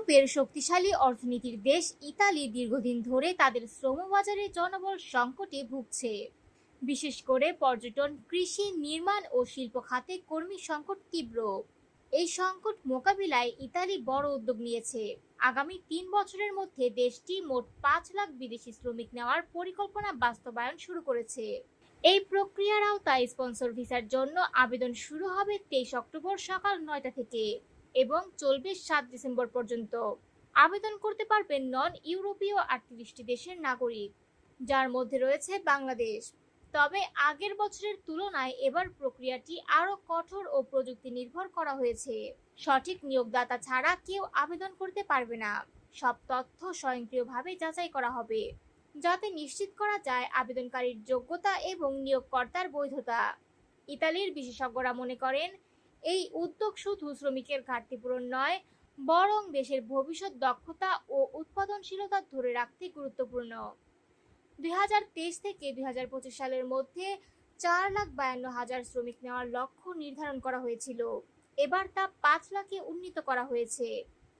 ইউরোপের শক্তিশালী অর্থনীতির দেশ ইতালি দীর্ঘদিন ধরে তাদের শ্রমবাজারে জনবল সংকটে ভুগছে। বিশেষ করে পর্যটন, কৃষি, নির্মাণ ও শিল্প খাতে কর্মী সংকট তীব্র। এই সংকট মোকাবিলায় ইতালি বড় উদ্যোগ নিয়েছে। আগামী তিন বছরের মধ্যে দেশটি মোট পাঁচ লাখ বিদেশি শ্রমিক নেওয়ার পরিকল্পনা বাস্তবায়ন শুরু করেছে। এই প্রক্রিয়ার আওতায় স্পন্সর ভিসার জন্য আবেদন শুরু হবে তেইশ অক্টোবর সকাল নয়টা থেকে। এবং চলবে সাত ডিসেম্বর পর্যন্ত। আবেদন করতে পারবেন নন ইউরোপীয় আটত্রিশটি দেশের নাগরিক, যার মধ্যে রয়েছে বাংলাদেশ। তবে আগের বছরের তুলনায় এবার প্রক্রিয়াটি আরও কঠোর ও প্রযুক্তি নির্ভর করা হয়েছে। সঠিক নিয়োগদাতা ছাড়া কেউ আবেদন করতে পারবে না। সব তথ্য স্বয়ংক্রিয়ভাবে যাচাই করা হবে, যাতে নিশ্চিত করা যায় আবেদনকারীর যোগ্যতা এবং নিয়োগকর্তার বৈধতা। ইতালির বিশেষজ্ঞরা মনে করেন এই উদ্যোগ শুধু শ্রমিকের ঘাটতি পূরণ নয়, বরং দেশের ভবিষ্যৎ দক্ষতা ও উৎপাদনশীলতা ধরে রাখতে গুরুত্বপূর্ণ। দুই হাজার তেইশ থেকে দুই হাজার পঁচিশ সালের মধ্যে চার লাখ বায়ান্ন হাজার শ্রমিক নেওয়ার লক্ষ্য নির্ধারণ করা হয়েছিল। এবার তা পাঁচ লাখে উন্নীত করা হয়েছে।